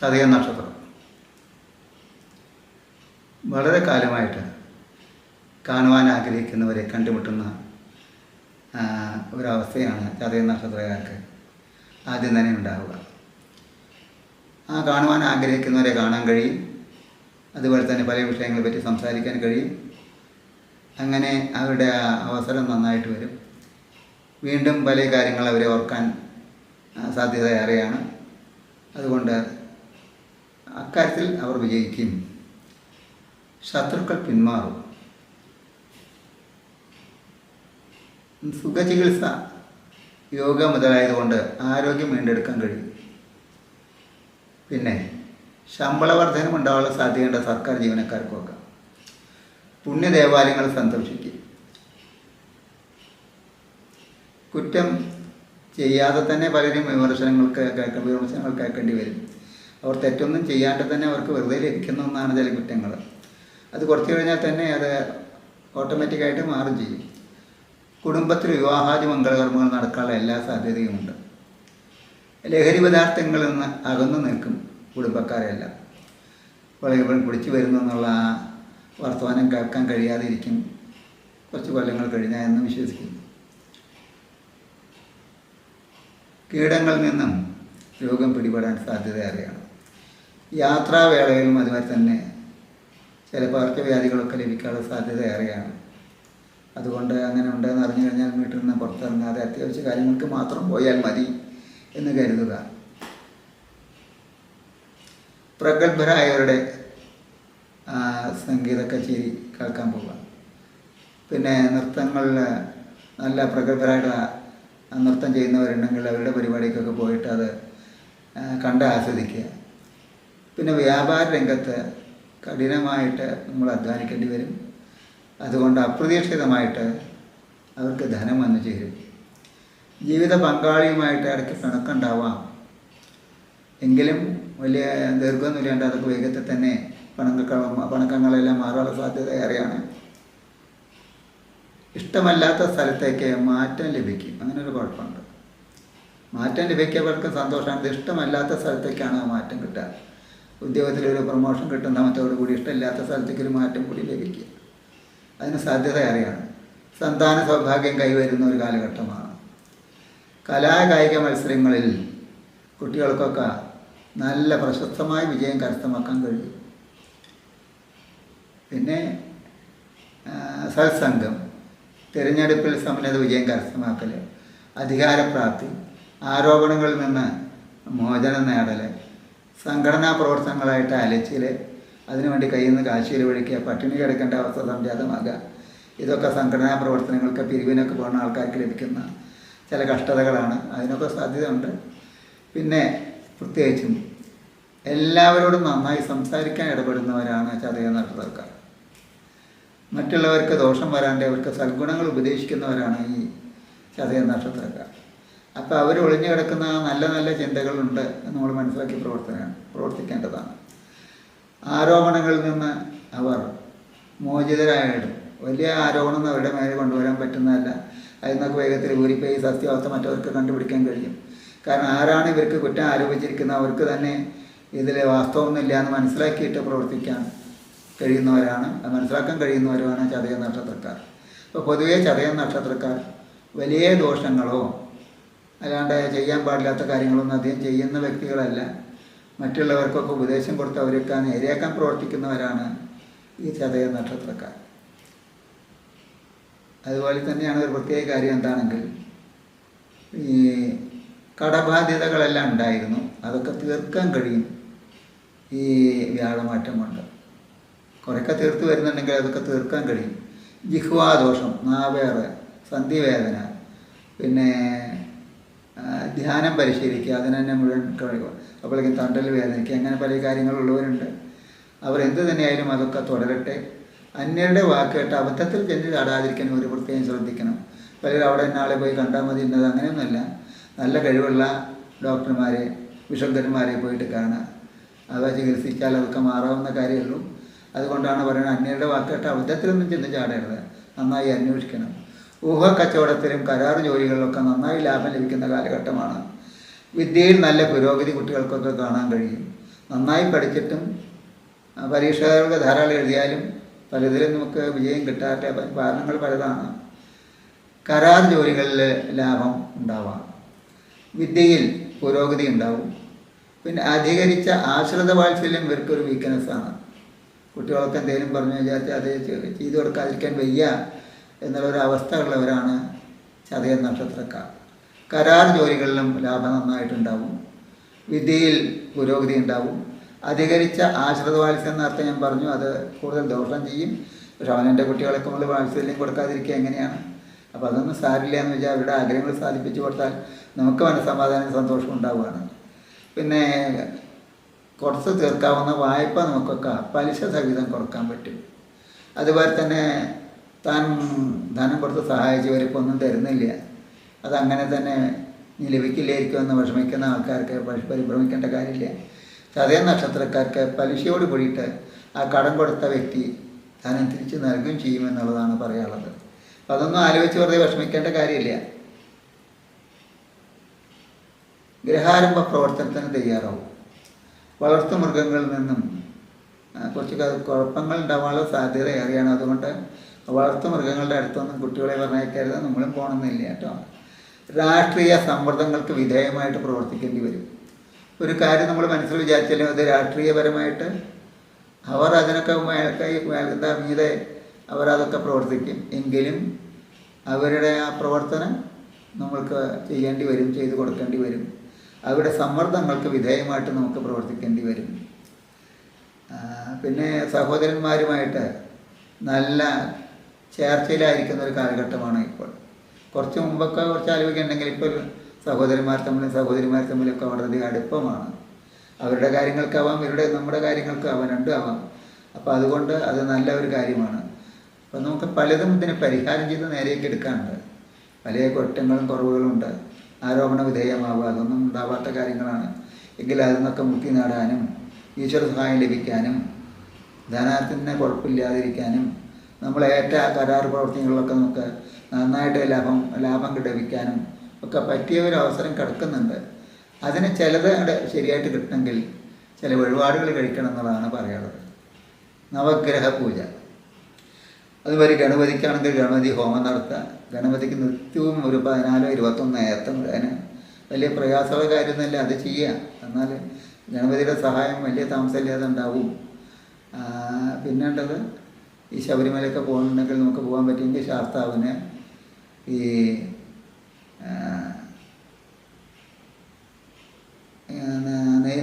ചതയ നക്ഷത്രം. വളരെ കാലമായിട്ട് കാണുവാൻ ആഗ്രഹിക്കുന്നവരെ കണ്ടുമുട്ടുന്ന ഒരവസ്ഥയാണ് ചതയ നക്ഷത്രക്കാർക്ക് ആദ്യം തന്നെ ഉണ്ടാവുക. ആ കാണുവാൻ ആഗ്രഹിക്കുന്നവരെ കാണാൻ കഴിയും. അതുപോലെ തന്നെ പല വിഷയങ്ങളെ പറ്റി സംസാരിക്കാൻ കഴിയും. അങ്ങനെ അവരുടെ അവസരം നന്നായിട്ട് വരും. വീണ്ടും പല കാര്യങ്ങൾ അവരെ ഓർക്കാൻ സാധ്യത ഏറെയാണ്. അതുകൊണ്ട് അക്കാര്യത്തിൽ അവർ വിജയിക്കും. ശത്രുക്കൾ പിന്മാറും. സുഖചികിത്സ യോഗ മുതലായതുകൊണ്ട് ആരോഗ്യം വീണ്ടെടുക്കാൻ കഴിയും. പിന്നെ ശമ്പള വർധനം ഉണ്ടാവാനുള്ള സാധ്യതയുണ്ട് സർക്കാർ ജീവനക്കാർക്കൊക്കെ. പുണ്യദേവാലയങ്ങൾ സന്ദർശിക്കും. കുറ്റം ചെയ്യാതെ തന്നെ പലരും വിമർശനങ്ങൾക്ക് വിമർശനങ്ങൾ കേൾക്കേണ്ടി വരും. അവർ തെറ്റൊന്നും ചെയ്യാണ്ട് തന്നെ അവർക്ക് വെറുതെ ലഭിക്കുന്ന ഒന്നാണ് ചില കുറ്റങ്ങൾ. അത് കുറച്ച് കഴിഞ്ഞാൽ തന്നെ അത് ഓട്ടോമാറ്റിക്കായിട്ട് മാറും ചെയ്യും. കുടുംബത്തിൽ വിവാഹാദി മംഗളകർമ്മങ്ങൾ നടക്കാനുള്ള എല്ലാ സാധ്യതയുമുണ്ട്. ലഹരി പദാർത്ഥങ്ങളിൽ നിന്ന് അകന്നു നിൽക്കും കുടുംബക്കാരെല്ലാം. വളരെ കുടിച്ചു വരുന്നു എന്നുള്ള ആ വർത്തമാനം കേൾക്കാൻ കഴിയാതിരിക്കും. കുറച്ച് കൊല്ലങ്ങൾ കഴിഞ്ഞാൽ എന്ന് വിശ്വസിക്കുന്നു. കീടങ്ങളിൽ നിന്നും രോഗം പിടിപെടാൻ സാധ്യത ഏറെയാണ്. യാത്രാവേളയിലും അതുപോലെ തന്നെ ചില പകർച്ചവ്യാധികളൊക്കെ ലഭിക്കാനുള്ള സാധ്യത ഏറെയാണ്. അതുകൊണ്ട് അങ്ങനെ ഉണ്ടെന്ന് അറിഞ്ഞു കഴിഞ്ഞാൽ വീട്ടിൽ നിന്ന് പുറത്തിറങ്ങാതെ അത്യാവശ്യ കാര്യങ്ങൾക്ക് മാത്രം പോയാൽ മതി എന്ന് കരുതുക. പ്രഗത്ഭരായവരുടെ സംഗീത കച്ചേരി കേൾക്കാൻ പോവുക. പിന്നെ നൃത്തങ്ങളിൽ നല്ല പ്രഗത്ഭരായിട്ട് നൃത്തം ചെയ്യുന്നവരുണ്ടെങ്കിൽ അവരുടെ പരിപാടിക്കൊക്കെ പോയിട്ട് അത് കണ്ട് ആസ്വദിക്കുക. പിന്നെ വ്യാപാര രംഗത്ത് കഠിനമായിട്ട് നമ്മൾ അധ്വാനിക്കേണ്ടി വരും. അതുകൊണ്ട് അപ്രതീക്ഷിതമായിട്ട് അവർക്ക് ധനം വന്നു ചേരും. ജീവിത പങ്കാളിയുമായിട്ട് ഇടയ്ക്ക് പിണക്കുണ്ടാവാം എങ്കിലും വലിയ ദീർഘമൊന്നുമില്ലാണ്ട് അതൊക്കെ വേഗത്തിൽ തന്നെ പണക്കള പണക്കങ്ങളെല്ലാം മാറാനുള്ള സാധ്യത ഏറെയാണ്. ഇഷ്ടമല്ലാത്ത സ്ഥലത്തേക്ക് മാറ്റം ലഭിക്കും. അങ്ങനെ ഒരു കുഴപ്പമുണ്ട്. മാറ്റം ലഭിക്കവർക്ക് സന്തോഷമാണ്. ഇഷ്ടമല്ലാത്ത സ്ഥലത്തേക്കാണ് ആ മാറ്റം കിട്ടുക. ഉദ്യോഗത്തിൽ പ്രൊമോഷൻ സമയത്തോടു കൂടി ഇഷ്ടമില്ലാത്ത സ്ഥലത്തേക്ക് ഒരു മാറ്റം കൂടി ലഭിക്കുക. അതിന് സാധ്യത അറിയാണ് സന്താന സൗഭാഗ്യം കൈവരുന്ന ഒരു കാലഘട്ടമാണ്. കലാകായിക മത്സരങ്ങളിൽ കുട്ടികൾക്കൊക്കെ നല്ല പ്രശസ്തമായ വിജയം കരസ്ഥമാക്കാൻ കഴിയും. പിന്നെ സത്സംഗം. തിരഞ്ഞെടുപ്പിൽ സമന്വത വിജയം കരസ്ഥമാക്കൽ അധികാരപ്രാപ്തി ആരോപണങ്ങളിൽ നിന്ന് മോചനം നേടൽ സംഘടനാ പ്രവർത്തനങ്ങളായിട്ട് അലച്ചിൽ അതിനുവേണ്ടി കയ്യിൽ നിന്ന് കാശിയിൽ വിളിക്കുക പട്ടിണി കിടക്കേണ്ട അവസ്ഥ സംജാതമാകുക ഇതൊക്കെ സംഘടനാ പ്രവർത്തനങ്ങൾക്ക് പിരിവിനൊക്കെ പോകുന്ന ആൾക്കാർക്ക് ലഭിക്കുന്ന ചില കഷ്ടതകളാണ്. അതിനൊക്കെ സാധ്യതയുണ്ട്. പിന്നെ പ്രത്യേകിച്ചും എല്ലാവരോടും നന്നായി സംസാരിക്കാൻ ഇടപെടുന്നവരാണ് ചതയ നക്ഷത്രക്കാർ മറ്റുള്ളവർക്ക് ദോഷം വരാണ്ട് അവർക്ക് സൽഗുണങ്ങൾ ഉപദേശിക്കുന്നവരാണ് ഈ ചതയ നക്ഷത്രക്കാർ. അപ്പോൾ അവർ ഒളിഞ്ഞു കിടക്കുന്ന നല്ല നല്ല ചിന്തകളുണ്ട് എന്ന് നമ്മൾ മനസ്സിലാക്കി പ്രവർത്തന പ്രവർത്തിക്കേണ്ടതാണ്. ആരോപണങ്ങളിൽ നിന്ന് അവർ മോചിതരായിടും വലിയ ആരോപണം അവരുടെ മേലെ കൊണ്ടുവരാൻ പറ്റുന്നതല്ല. അതിൽ നിന്നൊക്കെ വേഗത്തിൽ ഊരിപ്പോയി സത്യാവസ്ഥ മറ്റവർക്ക് കണ്ടുപിടിക്കാൻ കഴിയും. കാരണം ആരാണ് ഇവർക്ക് കുറ്റം ആരോപിച്ചിരിക്കുന്നത്? അവർക്ക് തന്നെ ഇതിൽ വാസ്തവമൊന്നുമില്ല എന്ന് മനസ്സിലാക്കിയിട്ട് പ്രവർത്തിക്കാൻ കഴിയുന്നവരാണ്. മനസ്സിലാക്കാൻ കഴിയുന്നവരുമാണ് ചതയ നക്ഷത്രക്കാർ. അപ്പോൾ പൊതുവേ ചതയ നക്ഷത്രക്കാർ വലിയ ദോഷങ്ങളോ അല്ലാണ്ട് ചെയ്യാൻ പാടില്ലാത്ത കാര്യങ്ങളൊന്നും അധികം ചെയ്യുന്ന വ്യക്തികളല്ല. മറ്റുള്ളവർക്കൊക്കെ ഉപദേശം കൊടുത്ത് അവരൊക്കെ നേരെയാക്കാൻ പ്രവർത്തിക്കുന്നവരാണ് ഈ ചതയ നക്ഷത്രക്കാർ. അതുപോലെ തന്നെയാണ് ഒരു പ്രത്യേക കാര്യം എന്താണെങ്കിൽ ഈ കടബാധ്യതകളെല്ലാം ഉണ്ടായിരുന്നു. അതൊക്കെ തീർക്കാൻ കഴിയും ഈ വ്യാഴമാറ്റം കൊണ്ട്. കുറേയൊക്കെ തീർത്ത് വരുന്നുണ്ടെങ്കിൽ അതൊക്കെ തീർക്കാൻ കഴിയും. ജിഹ്വാദോഷം നാവേറ് സന്ധിവേദന പിന്നെ ധ്യാനം പരിശീലിക്കുക. അതിന് തന്നെ മുഴുവൻ കഴിയുക അപ്പോഴേക്കും തണ്ടൽ വേദനിക്കുക അങ്ങനെ പല കാര്യങ്ങളുള്ളവരുണ്ട്. അവർ എന്ത് തന്നെയായാലും അതൊക്കെ തുടരട്ടെ. അന്യരുടെ വാക്ക് കേട്ട് അബദ്ധത്തിൽ ചെന്ന് ചാടാതിരിക്കാൻ ഒരു പ്രത്യേകം ശ്രദ്ധിക്കണം. പലരും അവിടെ നാളെ പോയി കണ്ടാൽ മതി എന്നത് അങ്ങനെയൊന്നുമല്ല. നല്ല കഴിവുള്ള ഡോക്ടർമാരെ വിശുദ്ധന്മാരെ പോയിട്ട് കാണുക. അവ ചികിത്സിച്ചാൽ അതൊക്കെ മാറാവുന്ന കാര്യമുള്ളൂ അതുകൊണ്ടാണ് പറയുന്നത് അന്യരുടെ വാക്ക് കേട്ട് അബദ്ധത്തിലൊന്നും ചെന്ന് ചാടരുത്. നന്നായി അന്വേഷിക്കണം. ഊഹ കച്ചവടത്തിലും കരാർ ജോലികളിലൊക്കെ നന്നായി ലാഭം ലഭിക്കുന്ന കാലഘട്ടമാണ്. വിദ്യയിൽ നല്ല പുരോഗതി കുട്ടികൾക്കൊക്കെ കാണാൻ കഴിയും. നന്നായി പഠിച്ചിട്ടും പരീക്ഷകർക്ക് ധാരാളം എഴുതിയാലും പലതിലും നമുക്ക് വിജയം കിട്ടാത്ത കാരണങ്ങൾ പലതാണ്. കരാർ ജോലികളിൽ ലാഭം ഉണ്ടാവാം. വിദ്യയിൽ പുരോഗതി ഉണ്ടാവും. പിന്നെ അധികരിച്ച ആശ്രിത വാത്സല്യം ഇവർക്കൊരു വീക്ക്നെസ്സാണ് കുട്ടികളൊക്കെ എന്തെങ്കിലും പറഞ്ഞു വിചാരിച്ചാൽ അത് ചെയ്തു കൊടുക്കാതിരിക്കാൻ വയ്യ. എന്നുള്ളൊരു അവസ്ഥ ഉള്ളവരാണ് ചതയ നക്ഷത്രക്കാർ. കരാർ ജോലികളിലും ലാഭം നന്നായിട്ടുണ്ടാവും. വിദ്യയിൽ പുരോഗതി ഉണ്ടാവും. അധികരിച്ച ആശ്രിത എന്നർത്ഥം ഞാൻ പറഞ്ഞു. അത് കൂടുതൽ ദോഷം ചെയ്യും. പക്ഷെ അവനെന്റെ കുട്ടികളൊക്കെ നമ്മൾ വാത്സല്യം കൊടുക്കാതിരിക്കുക എങ്ങനെയാണ്? അപ്പോൾ അതൊന്നും സാരില്ല എന്ന് വെച്ചാൽ അവരുടെ ആഗ്രഹങ്ങൾ സാധിപ്പിച്ചു കൊടുത്താൽ നമുക്ക് മനസ്സമാധാനം സന്തോഷം ഉണ്ടാവുകയാണ്. പിന്നെ കുറച്ച് തീർക്കാവുന്ന വായ്പ നമുക്കൊക്കെ പലിശ സഹിതം കൊടുക്കാൻ പറ്റും. അതുപോലെ തന്നെ താൻ ധനം കൊടുത്ത് സഹായിച്ചവരിപ്പോൾ ഒന്നും തരുന്നില്ല. അതങ്ങനെ തന്നെ ഇനി ലഭിക്കില്ലായിരിക്കുമെന്ന് വിഷമിക്കുന്ന ആൾക്കാർക്ക് പരി- പരിഭ്രമിക്കേണ്ട കാര്യമില്ല. ചതയ നക്ഷത്രക്കാർക്ക് പലിശയോട് കൂടിയിട്ട് ആ കടം കൊടുത്ത വ്യക്തി ധനം തിരിച്ച് നൽകുകയും ചെയ്യുമെന്നുള്ളതാണ് പറയാനുള്ളത്. അപ്പം അതൊന്നും ആലോചിച്ച് വെറുതെ വിഷമിക്കേണ്ട കാര്യമില്ല. ഗ്രഹാരംഭ പ്രവർത്തനത്തിന് തയ്യാറാവും. വളർത്തു മൃഗങ്ങളിൽ നിന്നും കുറച്ച് കുഴപ്പങ്ങൾ ഉണ്ടാവാനുള്ള സാധ്യത ഏറെയാണ്. അതുകൊണ്ട് വളർത്തു മൃഗങ്ങളുടെ അടുത്തൊന്നും കുട്ടികളെ പറഞ്ഞേക്കരുത് നമ്മളും പോകണമെന്നില്ല കേട്ടോ. രാഷ്ട്രീയ സമ്മർദ്ദങ്ങൾക്ക് വിധേയമായിട്ട് പ്രവർത്തിക്കേണ്ടി വരും. ഒരു കാര്യം നമ്മൾ മനസ്സിൽ വിചാരിച്ചാലും അത് രാഷ്ട്രീയപരമായിട്ട് അവർ അതിനൊക്കെ എന്താ മീതെ അവരതൊക്കെ പ്രവർത്തിക്കും. എങ്കിലും അവരുടെ ആ പ്രവർത്തനം നമ്മൾക്ക് ചെയ്യേണ്ടി വരും ചെയ്തു കൊടുക്കേണ്ടി വരും. അവരുടെ സമ്മർദ്ദങ്ങൾക്ക് വിധേയമായിട്ട് നമുക്ക് പ്രവർത്തിക്കേണ്ടി വരും. പിന്നെ സഹോദരന്മാരുമായിട്ട് നല്ല ചേർച്ചയിലായിരിക്കുന്ന ഒരു കാലഘട്ടമാണ് ഇപ്പോൾ. കുറച്ച് മുമ്പൊക്കെ കുറച്ച് ആലോചിക്കുന്നുണ്ടെങ്കിൽ ഇപ്പോൾ സഹോദരന്മാർ തമ്മിലും സഹോദരിമാർ തമ്മിലൊക്കെ വളരെയധികം അടുപ്പമാണ്. അവരുടെ കാര്യങ്ങൾക്കാവാം ഇവരുടെ നമ്മുടെ കാര്യങ്ങൾക്കാവാം രണ്ടും ആവാം. അപ്പോൾ അതുകൊണ്ട് അത് നല്ല ഒരു കാര്യമാണ്. അപ്പോൾ നമുക്ക് പലതും ഇതിന് പരിഹാരം ചെയ്ത് നേരേക്ക് എടുക്കാനുണ്ട്. പല കുറ്റങ്ങളും കുറവുകളും ഉണ്ട്. ആരോപണ വിധേയമാവുക അതൊന്നും ഉണ്ടാവാത്ത കാര്യങ്ങളാണ്. എങ്കിൽ അതിൽ നിന്നൊക്കെ മുക്തി നേടാനും ഈശ്വര സഹായം ലഭിക്കാനും ധനാർത്ഥിനെ കുഴപ്പമില്ലാതിരിക്കാനും നമ്മൾ ഏറ്റ കരാർ പ്രവർത്തനങ്ങളിലൊക്കെ നമുക്ക് നന്നായിട്ട് ലാഭം ലാഭം ലഭിക്കാനും ഒക്കെ പറ്റിയ ഒരു അവസരം കിടക്കുന്നുണ്ട്. അതിന് ചിലത് ശരിയായിട്ട് കിട്ടണമെങ്കിൽ ചില വഴിപാടുകൾ കഴിക്കണം എന്നുള്ളതാണ് പറയാനുള്ളത്. നവഗ്രഹ പൂജ. അതുപോലെ ഗണപതിക്കാണെങ്കിൽ ഗണപതി ഹോമം നടത്തുക. ഗണപതിക്ക് നിത്യവും ഒരു പതിനാലോ ഇരുപത്തൊന്ന് ഏത്തം അതിന് വലിയ പ്രയാസമുള്ള കാര്യമൊന്നുമില്ല അത് ചെയ്യുക. എന്നാൽ ഗണപതിയുടെ സഹായം വലിയ താമസമില്ലാതെ ഉണ്ടാവും. പിന്നെ പിന്നേണ്ടത് ഈ ശബരിമലയൊക്കെ പോകുന്നുണ്ടെങ്കിൽ നമുക്ക് പോകാൻ പറ്റുമെങ്കിൽ ശാസ്താവിന് ഈ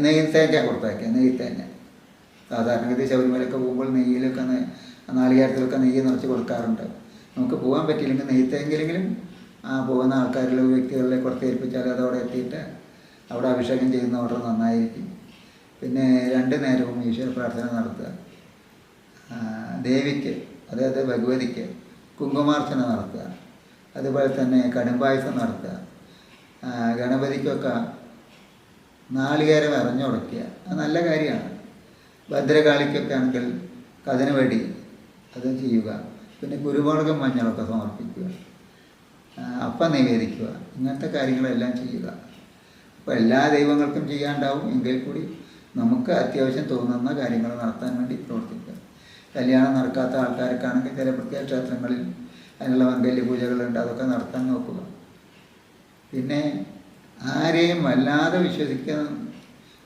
നെയ്യ് തേങ്ങ കൊടുത്തേക്കുക നെയ്യ് തേങ്ങ. സാധാരണഗതി ശബരിമലയൊക്കെ പോകുമ്പോൾ നെയ്യിലൊക്കെ നാളികേരത്തിലൊക്കെ നെയ്യ് നിറച്ച് കൊടുക്കാറുണ്ട്. നമുക്ക് പോകാൻ പറ്റിയില്ലെങ്കിൽ നെയ്ത്തെങ്കിലെങ്കിലും ആ പോകുന്ന ആൾക്കാരിലെ വ്യക്തികളിലെ കുറച്ച് ഏൽപ്പിച്ചാൽ അതവിടെ എത്തിയിട്ട് അവിടെ അഭിഷേകം ചെയ്യുന്ന ഓർഡർ നന്നായിരിക്കും. പിന്നെ രണ്ട് നേരവും ഈശ്വര പ്രാർത്ഥന നടത്തുക. ദേവിക്ക് അതായത് ഭഗവതിക്ക് കുങ്കുമാർച്ചന നടത്തുക. അതുപോലെ തന്നെ കടുംപായസം നടത്തുക. ഗണപതിക്കൊക്കെ നാളികേരം എറിഞ്ഞുടക്കുക അത് നല്ല കാര്യമാണ്. ഭദ്രകാളിക്കൊക്കെ ആണെങ്കിൽ കഥന വെടി അത് ചെയ്യുക. പിന്നെ കുരുമുളകും മഞ്ഞളൊക്കെ സമർപ്പിക്കുക. അപ്പം നിവേദിക്കുക. ഇങ്ങനത്തെ കാര്യങ്ങളെല്ലാം ചെയ്യുക. അപ്പോൾ എല്ലാ ദൈവങ്ങൾക്കും ചെയ്യാണ്ടാവും എങ്കിൽ കൂടി നമുക്ക് അത്യാവശ്യം തോന്നുന്ന കാര്യങ്ങൾ നടത്താൻ വേണ്ടി പ്രവർത്തിക്കുക. കല്യാണം നടക്കാത്ത ആൾക്കാർക്കാണെങ്കിൽ ചില പ്രത്യേക ക്ഷേത്രങ്ങളിൽ അതിനുള്ള മംഗല്യ പൂജകളുണ്ട്. അതൊക്കെ നടത്താൻ നോക്കുക. പിന്നെ ആരെയും വല്ലാതെ വിശ്വസിക്കുന്ന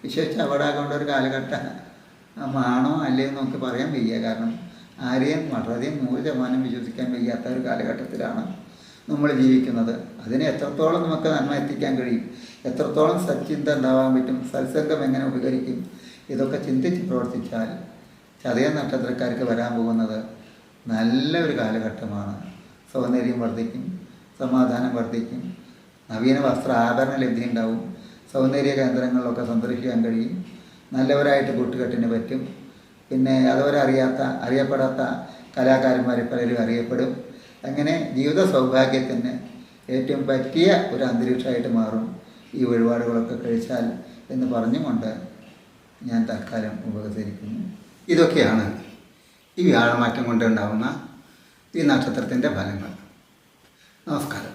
വിശ്വസിച്ച് അവിടാകൊണ്ട ഒരു കാലഘട്ടമാണോ അല്ലേ നമുക്ക് പറയാൻ വയ്യ. കാരണം ആരെയും വളരെ നൂറ് ശതമാനം വിശ്വസിക്കാൻ വയ്യാത്ത ഒരു കാലഘട്ടത്തിലാണ് നമ്മൾ ജീവിക്കുന്നത്. അതിനെ എത്രത്തോളം നമുക്ക് നന്മ എത്തിക്കാൻ കഴിയും? എത്രത്തോളം സച്ചിന്ത ഉണ്ടാവാൻ പറ്റും? സത്സംഗം എങ്ങനെ ഉപകരിക്കും? ഇതൊക്കെ ചിന്തിച്ച് പ്രവർത്തിച്ചാൽ ചതയ നക്ഷത്രക്കാർക്ക് വരാൻ പോകുന്നത് നല്ലൊരു കാലഘട്ടമാണ്. സൗന്ദര്യം വർദ്ധിക്കും സമാധാനം വർദ്ധിക്കും നവീന വസ്ത്ര ആഭരണ ലഭ്യം ഉണ്ടാവും സൗന്ദര്യ കേന്ദ്രങ്ങളിലൊക്കെ സന്ദർശിക്കാൻ കഴിയും നല്ലവരായിട്ട് കൂട്ടുകെട്ടിന് പറ്റും. പിന്നെ അതുവരെ അറിയാത്ത അറിയപ്പെടാത്ത കലാകാരന്മാരെ പലരും അറിയപ്പെടും. അങ്ങനെ ജീവിത സൗഭാഗ്യത്തിന് ഏറ്റവും പറ്റിയ ഒരു അന്തരീക്ഷമായിട്ട് മാറും ഈ വഴിപാടുകളൊക്കെ കഴിച്ചാൽ എന്ന് പറഞ്ഞുകൊണ്ട് ഞാൻ തൽക്കാലം ഉപസരിക്കുന്നു. ഇതൊക്കെയാണ് ഈ വ്യാഴമാറ്റം കൊണ്ടുണ്ടാവുന്ന ഈ നക്ഷത്രത്തിന്റെ ഫലങ്ങൾ. നമസ്കാരം.